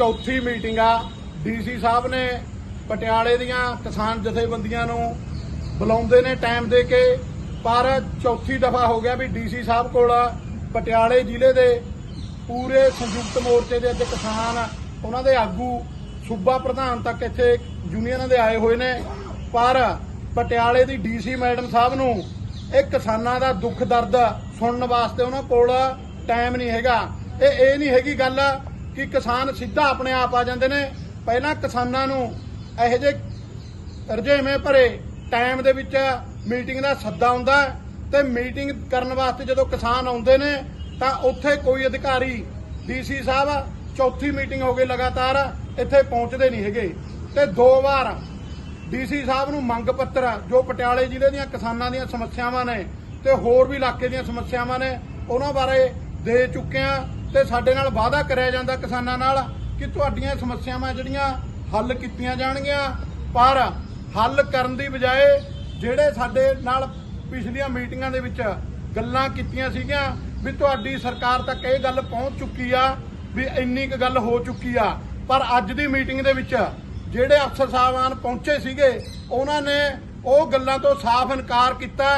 ਚੌਥੀ ਮੀਟਿੰਗ ਆ। ਡੀਸੀ ਸਾਹਿਬ ਨੇ ਪਟਿਆਲੇ ਦੀਆਂ ਕਿਸਾਨ ਜਥੇਬੰਦੀਆਂ ਨੂੰ ਬੁਲਾਉਂਦੇ ਨੇ ਟਾਈਮ ਦੇ ਕੇ, ਪਰ ਚੌਥੀ ਦਫਾ ਹੋ ਗਿਆ ਵੀ ਡੀਸੀ ਸਾਹਿਬ ਕੋਲ ਪਟਿਆਲੇ ਜ਼ਿਲ੍ਹੇ ਦੇ ਪੂਰੇ ਸੰਯੁਕਤ ਮੋਰਚੇ ਦੇ ਅੱਜ ਕਿਸਾਨ, ਉਹਨਾਂ ਦੇ ਆਗੂ ਸੂਬਾ ਪ੍ਰਧਾਨ ਤੱਕ ਇੱਥੇ ਯੂਨੀਅਨਾਂ ਦੇ ਆਏ ਹੋਏ ਨੇ। ਪਰ ਪਟਿਆਲੇ ਦੀ ਡੀਸੀ ਮੈਡਮ ਸਾਹਿਬ ਨੂੰ ਇਹ ਕਿਸਾਨਾਂ ਦਾ ਦੁੱਖ ਦਰਦ ਸੁਣਨ ਵਾਸਤੇ ਉਹਨਾਂ ਕੋਲ ਟਾਈਮ ਨਹੀਂ ਹੈਗਾ। ਇਹ ਇਹ ਨਹੀਂ ਹੈਗੀ ਗੱਲ ਕਿ ਕਿਸਾਨ ਸਿੱਧਾ ਆਪਣੇ ਆਪ ਆ ਜਾਂਦੇ ਨੇ। ਪਹਿਲਾਂ ਕਿਸਾਨਾਂ ਨੂੰ ਇਹੋ ਜਿਹੇ ਰਜੇਵੇਂ ਭਰੇ ਟਾਈਮ ਦੇ ਵਿੱਚ ਮੀਟਿੰਗ ਦਾ ਸੱਦਾ ਹੁੰਦਾ ਹੈ ਤੇ ਮੀਟਿੰਗ ਕਰਨ ਵਾਸਤੇ ਜਦੋਂ ਕਿਸਾਨ ਆਉਂਦੇ ਨੇ, ਤਾਂ ਉੱਥੇ ਕੋਈ ਅਧਿਕਾਰੀ, ਡੀਸੀ ਸਾਹਿਬ, ਚੌਥੀ ਮੀਟਿੰਗ ਹੋ ਗਈ ਲਗਾਤਾਰ, ਇੱਥੇ ਪਹੁੰਚਦੇ ਨਹੀਂ ਹੈਗੇ। ਤੇ ਦੋ ਵਾਰ ਡੀਸੀ ਸਾਹਿਬ ਨੂੰ ਮੰਗ ਪੱਤਰ, ਜੋ ਪਟਿਆਲੇ ਜ਼ਿਲ੍ਹੇ ਦੀਆਂ ਕਿਸਾਨਾਂ ਦੀਆਂ ਸਮੱਸਿਆਵਾਂ ਨੇ ਤੇ ਹੋਰ ਵੀ ਇਲਾਕੇ ਦੀਆਂ ਸਮੱਸਿਆਵਾਂ ਨੇ, ਉਹਨਾਂ ਬਾਰੇ ਦੇ ਚੁੱਕੇ ਆ ਤੇ ਸਾਡੇ ਨਾਲ ਵਾਅਦਾ ਕਰਿਆ ਜਾਂਦਾ ਕਿਸਾਨਾਂ ਨਾਲ ਕਿ ਤੁਹਾਡੀਆਂ ਸਮੱਸਿਆਵਾਂ ਜਿਹੜੀਆਂ ਹੱਲ ਕੀਤੀਆਂ ਜਾਣਗੀਆਂ, ਪਰ ਹੱਲ ਕਰਨ ਦੀ ਬਜਾਏ ਜਿਹੜੇ ਸਾਡੇ ਨਾਲ ਪਿਛਲੀਆਂ ਮੀਟਿੰਗਾਂ ਦੇ ਵਿੱਚ ਗੱਲਾਂ ਕੀਤੀਆਂ ਸੀਗੀਆਂ ਵੀ ਤੁਹਾਡੀ ਸਰਕਾਰ ਤੱਕ ਇਹ ਗੱਲ ਪਹੁੰਚ ਚੁੱਕੀ ਆ ਵੀ ਇੰਨੀ ਕੁ ਗੱਲ ਹੋ ਚੁੱਕੀ ਆ, ਪਰ ਅੱਜ ਦੀ ਮੀਟਿੰਗ ਦੇ ਵਿੱਚ ਜਿਹੜੇ ਅਫਸਰ ਸਾਹਿਬਾਨ ਪਹੁੰਚੇ ਸੀਗੇ, ਉਹਨਾਂ ਨੇ ਉਹ ਗੱਲਾਂ ਤੋਂ ਸਾਫ਼ ਇਨਕਾਰ ਕੀਤਾ।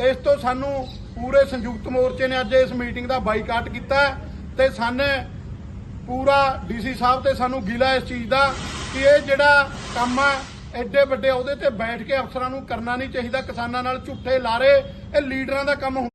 ਇਸ ਤੋਂ ਸਾਨੂੰ ਪੂਰੇ ਸੰਯੁਕਤ ਮੋਰਚੇ ਨੇ ਅੱਜ ਇਸ ਮੀਟਿੰਗ ਦਾ ਬਾਈਕਾਟ ਕੀਤਾ। ਤੇ ਸਾਨੇ ਪੂਰਾ ਡੀਸੀ ਸਾਹਿਬ ਤੇ ਸਾਨੂੰ ਗਿਲਾ ਇਸ ਚੀਜ਼ ਦਾ ਕਿ ਇਹ ਜਿਹੜਾ ਕੰਮ ਆ, ਐਡੇ ਵੱਡੇ ਉਹਦੇ ਤੇ ਬੈਠ ਕੇ ਅਫਸਰਾਂ ਨੂੰ ਕਰਨਾ ਨਹੀਂ ਚਾਹੀਦਾ, ਕਿਸਾਨਾਂ ਨਾਲ ਝੂਠੇ ਲਾਰੇ, ਇਹ ਲੀਡਰਾਂ ਦਾ ਕੰਮ